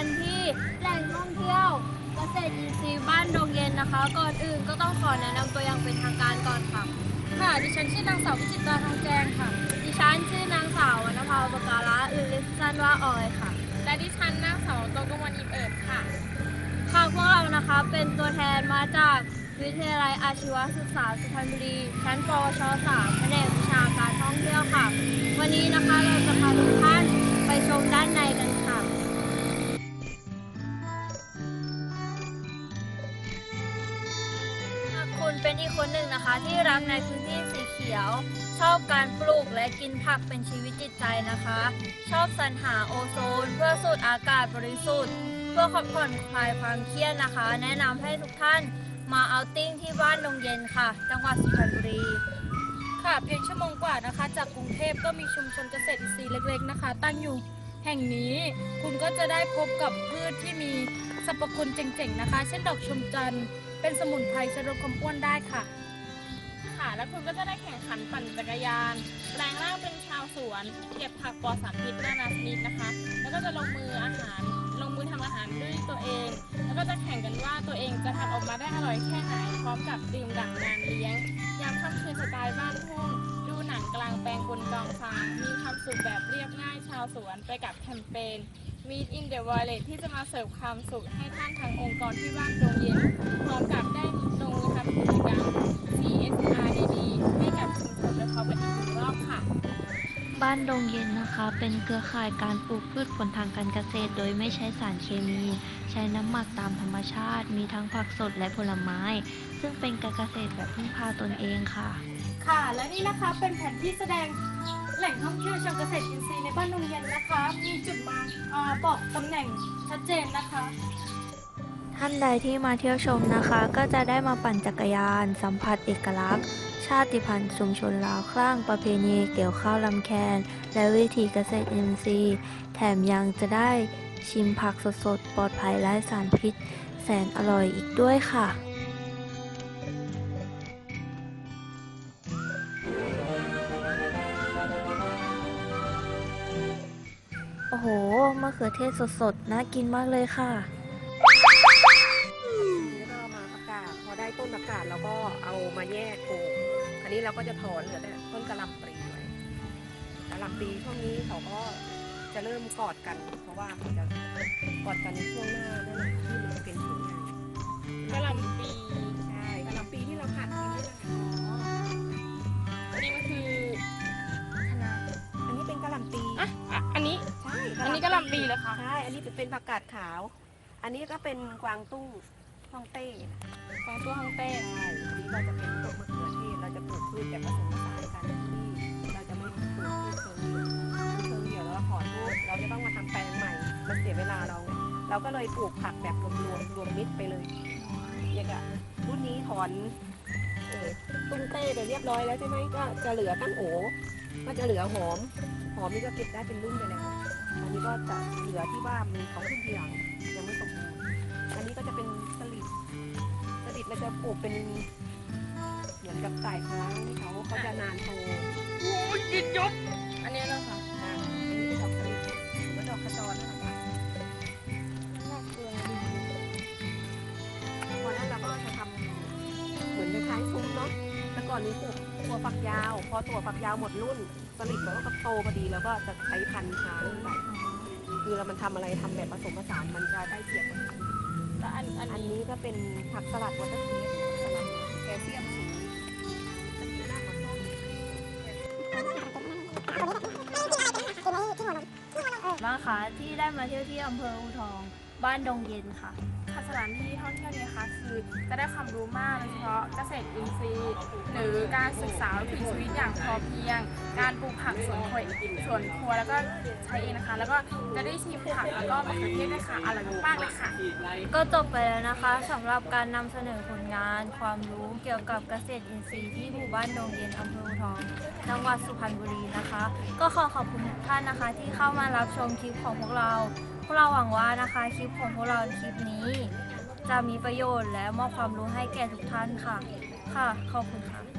กันที่แหล่งท่องเที่ยวเกษตรอินทรีย์บ้านดงเย็นนะคะ ก่อนอื่นก็ต้องขอแนะนำตัวอย่างเป็นทางการก่อนค่ะ ค่ะดิฉันชื่อนางสาววิจิตราทองแจงค่ะ ดิฉันชื่อนางสาววรรณภาปการะหรือเรียกสั้นว่าออยค่ะ และดิฉันนางสาวโตกมลอิเอิบค่ะ ค่ะพวกเรานะคะเป็นตัวแทนมาจากวิทยาลัยอาชีวศึกษาสุพรรณบุรีชั้นปวช 3แผนกวิชาการท่องเที่ยวค่ะ วันนี้นะคะเราจะพาทุกท่านไปชมด้านในกันค่ะ เป็นอีกคนหนึ่งนะคะ ที่รักในพื้นที่สีเขียว ชอบการปลูกและกินผักเป็นชีวิตจิตใจนะคะ ชอบสรรหาโอโซน เพื่อสูดอากาศบริสุทธิ์ เพื่อผ่อนคลายความเครียดนะคะ แนะนำให้ทุกท่านมาเอาติ้งที่บ้านดงเย็นค่ะ จังหวัดสุพรรณบุรีค่ะเพียงชั่วโมงกว่านะคะ จากกรุงเทพก็มีชุมชนเกษตรอินทรีย์เล็ก ๆนะคะ ตั้งอยู่แห่งนี้คุณก็จะได้พบกับพืชที่มีสรรพคุณเจ๋งๆนะคะ เช่นดอกชมจันทร์ เป็นสมุนไพรชะลดความอ้วนได้ค่ะ ค่ะ แล้วคุณก็จะได้แข่งขันปั่นจักรยานแปลงร่างเป็นชาวสวน เก็บผักปลอดสารพิษนานาชนิดนะคะ แล้วก็จะลงมืออาหาร ลงมือทำอาหารด้วยตัวเอง แล้วก็จะแข่งกันว่าตัวเองจะทำออกมาได้อร่อยแค่ไหน พร้อมกับดื่มด่ำงานเลี้ยง ยามค่ำคืนสไตล์บ้านทุ่งดูหนังกลางแปลงบนกองฟาง มีความสุขแบบเรียบง่ายชาวสวนไปกับแคมเปญ Meet in the Village ที่จะมาเสิร์ฟความสุขให้ท่านทางองค์กรที่บ้านดงเย็น พร้อมกับได้ลงมือทำกิจกรรม CSR ดีๆให้กับชุมชนและเขาเป็นอีกหนึ่งรอบค่ะ บ้านดงเย็นนะคะ เป็นเครือข่ายการปลูกพืชผลทางการเกษตร โดยไม่ใช้สารเคมี ใช้น้ำหมักตามธรรมชาติ มีทั้งผักสดและผลไม้ ซึ่งเป็นการเกษตรแบบพึ่งพาตนเองค่ะ ค่ะ และนี่นะคะเป็นแผนที่แสดงแหล่งท่องเที่ยวเชิงเกษตรอินทรีย์ในบ้านดงเย็นนะคะ มีจุดมาอบอกตำแหน่งชัดเจนนะคะ ท่านใดที่มาเที่ยวชมนะคะ ก็จะได้มาปั่นจักรยาน สัมผัสเอกลักษณ์ ชาติพันธุ์ชุมชนลาวคลั่งประเพณีเกี่ยวข้าวลำแคนและวิถีเกษตรอินทรีย์ แถมยังจะได้ชิมผักสดๆ ปลอดภัยไร้สารพิษ แสนอร่อยอีกด้วยค่ะ โอ้โหมะเขือเทศสดๆ น่ากินมากเลยค่ะแล้วก็มาประกาศพอได้ต้นประกาศเราก็เอามาแยกปลูกอันนี้เราก็จะถอนเหลือแต่ต้นกระหลำปลีไว้กระหลำปลีช่วงนี้เขาก็จะเริ่มกอดกัน เพราะว่าเขาจะกอดกันในช่วงหน้านั่นแหละที่มันจะเป็นผลงานกะหลำปี อันนี้กะหล่ำปีเหรอคะใช่ อันนี้เป็นผักกาดขาว อันนี้ก็เป็นกวางตุ้งฮ่องเต้ฟองตัวฮังเต้ใช่อันนี้เราจะเป็นต้นมะเขือเทศเราจะปลูกพืชแบบผสมผสานกันที่เราจะไม่ปลูกพืชเชิงเดี่ยวเชิงเดี่ยวแล้วเราถอนรูปเราจะต้องมาทำแปลงใหม่ มันเสียเวลาเราไงเราก็เลยปลูกผักแบบรวมๆรวมมิตรไปเลยอย่างอะรุ่นนี้ถอนเออตุ้งเต้ไปเรียบร้อยแล้วใช่ไหมก็จะเหลือตั้งโอก็จะเหลือหอม หอมนี่ก็เก็บได้เป็นรุ่นไปแล้ว อันนี้ก็จะเหลือที่ว่ามันเขาขึ้นทีหลังยังไม่สมบูรณ์อันนี้ก็จะเป็นสลิดสลิดเราจะปลูกเป็นเหมือนกับสายค้างที่เขาเขาจะนานโตโอ้ยยิดยบอันนี้เหรอคะนะอันนี้เป็นดอกสลิดหรือว่าดอกขจรนะคะน่าเกลือดีพอนั้นเราก็จะทำเหมือนคล้ายๆซุ้มเนาะแต่ก่อนนี้ปลูกตัวฝักยาว พอตัวฝักยาวหมดรุ่น สลิดเราก็โตพอดีแล้วก็จะใช้พันธุ์ช้างไปคือเรามันทำอะไรทำแบบผสมผสานมันจะได้เปรียบกว่าแล้วอันอันอันนี้นี้ก็เป็นผักสลัดวอเตอร์เคสสลัดแคลเซียมสูงหน้าหมอนส้มบ้างคะที่ได้มาเที่ยวที่อำเภออูทอง บ้านดงเย็นค่ะ ค่ะสถานที่ท่องเที่ยวนี้นะคะคือจะได้ความรู้มากโดยเฉพาะเกษตรอินทรีย์ หรือการศึกษาวิถีชีวิตอย่างพอเพียง การปลูกผักสวนครัวสวนครัวแล้วก็ใช้เองนะคะ แล้วก็จะได้ชิมผักแล้วก็มะเขือเทศด้วยค่ะอร่อยมากๆเลยค่ะ ก็จบไปแล้วนะคะสำหรับการนำเสนอผลงาน ความรู้เกี่ยวกับเกษตรอินทรีย์ที่หมู่บ้านดงเย็นอำเภออูทองจังหวัดสุพรรณบุรีนะคะ ก็ขอขอบคุณทุกท่านนะคะ ที่เข้ามารับชมคลิปของพวกเราพ วกเราหวังว่านะคะคลิปของพวกเราคลิปนี้ จะมีประโยชน์และมอบความรู้ให้แก่ทุกท่านค่ะ ค่ะ ขอบคุณค่ะ